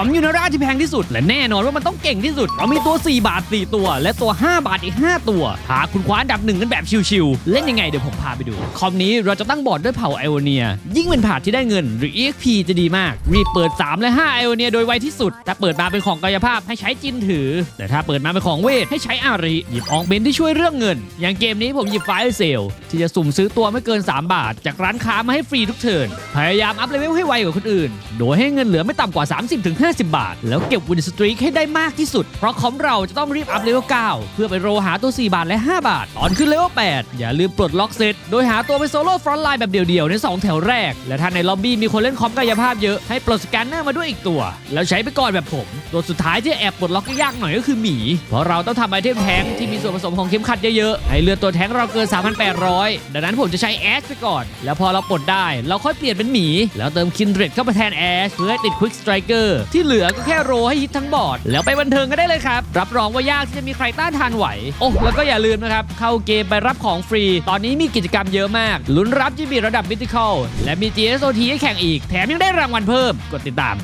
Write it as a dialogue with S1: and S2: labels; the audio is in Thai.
S1: ของยูนาร่าที่แพงที่สุด และแน่นอนว่ามันต้องเก่งที่สุดเรามีตัว 4 บาท 4 ตัว และตัว 5 บาทอีก 5 ตัวพาคุณคว้าดับหนึ่งกันแบบชิวๆเล่นยังไงเดี๋ยวผมพาไปดู คอมนี้เราจะตั้งบอร์ดด้วยเผ่าไอโอเนีย ยิ่งเป็นผาดที่ได้เงินหรือ EXP จะดีมาก รีบเปิด 3 และ 5 ไอโอเนียโดยไวที่สุด ถ้าเปิดมาเป็นของกายภาพให้ใช้จินถือ แต่ถ้าเปิดมาเป็นของเวทให้ใช้อาริหยิบอองเบนที่ช่วยเรื่องเงิน อย่างเกมนี้ผมหยิบไฟเซลที่จะสุ่มซื้อตัวไม่เกิน 3 บาท จากร้านค้ามาให้ฟรีทุกเทิร์นพยายามอัพเลเวลให้ไวกว่าคนอื่น โดยให้เงินเหลือไม่ต่ำกว่า 30-50บาท แล้วเก็บวินสตรีคให้ได้มากที่สุด เพราะคอมเราจะต้องรีบอัพเลเวล9เพื่อไปโรหาตัว 4 บาทและ 5 บาท ตอนขึ้นเลเวล8อย่าลืมปลดล็อกเซตโดยหาตัวไปโซโล่ฟรอนต์ไลน์แบบเดี่ยวๆใน 2 แถวแรก และถ้าในล็อบบี้มีคนเล่นคอมกายภาพเยอะให้ปลดสแกนเนอร์มาด้วยอีกตัว แล้วใช้ไปก่อนแบบผมตัวสุดท้ายที่แอบปลดล็อกยากหน่อยก็คือหมี เพราะเราต้องทำไอเทมแทงที่มีส่วนผสมของเข็มขัดเยอะๆให้เลือดตัวแทงเราเกิน 3,800 ดังนั้นผมจะใช้แอชไปก่อน แล้วพอเราปลดได้ เราค่อยเปลี่ยนเป็นหมี แล้วเติมคินเดรดเข้ามาแทนแอชเพื่อให้ติดควิกสไตรเกอร์ที่เหลือก็แค่โรให้ฮิตทั้งบอร์ด แล้วไปบันเทิงก็ได้เลยครับ รับรองว่ายากที่จะมีใครต้านทานไหว โอ้แล้วก็อย่าลืมนะครับ เข้าเกมไปรับของฟรี ตอนนี้มีกิจกรรมเยอะมาก ลุ้นรับจีบีระดับมิติคอลและมี GSOT ให้แข่งอีก แถมยังได้รางวัลเพิ่ม กดติดตาม